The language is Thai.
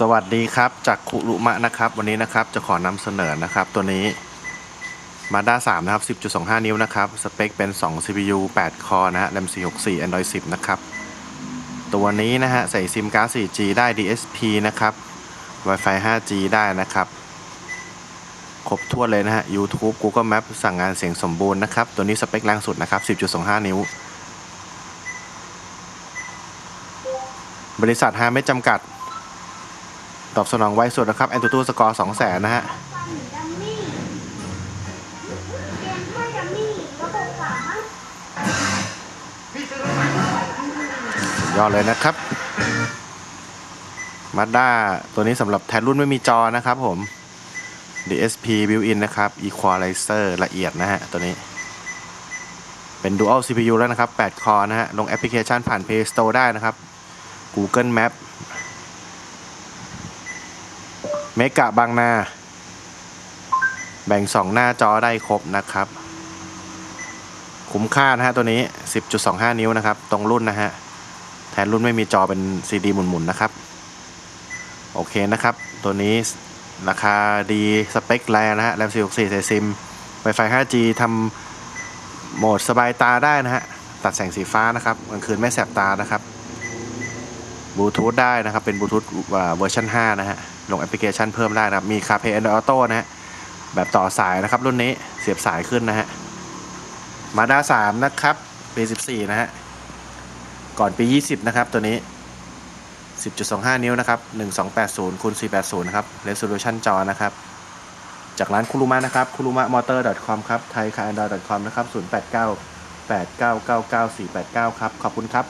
สวัสดีครับจากคุรุมะนะครับ วันนี้นะครับจะขอนำเสนอนะครับ ตัวนี้มาด้า3นะครับ 10.25 นิ้วนะครับ สเปคเป็น 2 CPU 8 คอนะฮะ RAM 464 Android 10 นะครับ ตัวนี้นะฮะ ใส่ซิมการ์ด 4G ได้ DSP นะครับ Wi-Fi 5G ได้นะครับ ครบถ้วเลยนะฮะ YouTube Google Map สั่งงานเสียงสมบูรณ์นะครับ ตัวนี้สเปคแรงสุดนะครับ 10.25 นิ้ว บริษัทฮาไม่จำกัด ตอบสนองไวสุดนะครับแอนตูตูสกอร์2 0 0 0 0 0นะฮะยอดเลยนะครับมาด้าตัวนี้สำหรับแทนรุ่นไม่มีจอนะครับผม DSP built-in นะครับ Equalizer ละเอียดนะฮะตัวนี้เป็น Dual CPU แล้วนะครับ 8 คอนะฮะ ลงแอปพลิเคชันผ่าน Play Store ได้นะครับ Google Map เมกะบางนา แบ่ง 2 หน้าจอได้ครบนะครับ คุ้มค่านะฮะตัวนี้ 10.25 นิ้วนะครับ ตรงรุ่นนะฮะ แทนรุ่นไม่มีจอเป็น CD หมุนๆนะครับ โอเคนะครับ ตัวนี้ราคาดีสเปคแรงนะฮะ RAM 464ใส่ซิม Wi-Fi 5G ทำโหมดสบายตาได้นะฮะ ตัดแสงสีฟ้านะครับกลางคืนไม่แสบตานะครับ บลูทูธได้นะครับ เป็นบลูทูธเวอร์ชัน5 นะฮะลงแอปพลิเคชันเพิ่มได้นะครับ มี CarPlay Android Auto นะฮะแบบต่อสายนะครับ รุ่นนี้เสียบสายขึ้นนะฮะมาด้า3นะครับปี14นะฮะ ก่อนปี20นะครับ ตัวนี้10.25นิ้วนะครับ1280คูณ480นย์นะครับ resolution จอนะครับ จากร้านคุรุมะนะครับคุรุมะมอเตอร์ .com ครับไทยคา a อนด .com นะครับ089 8999 489ครับ ขอบคุณครับ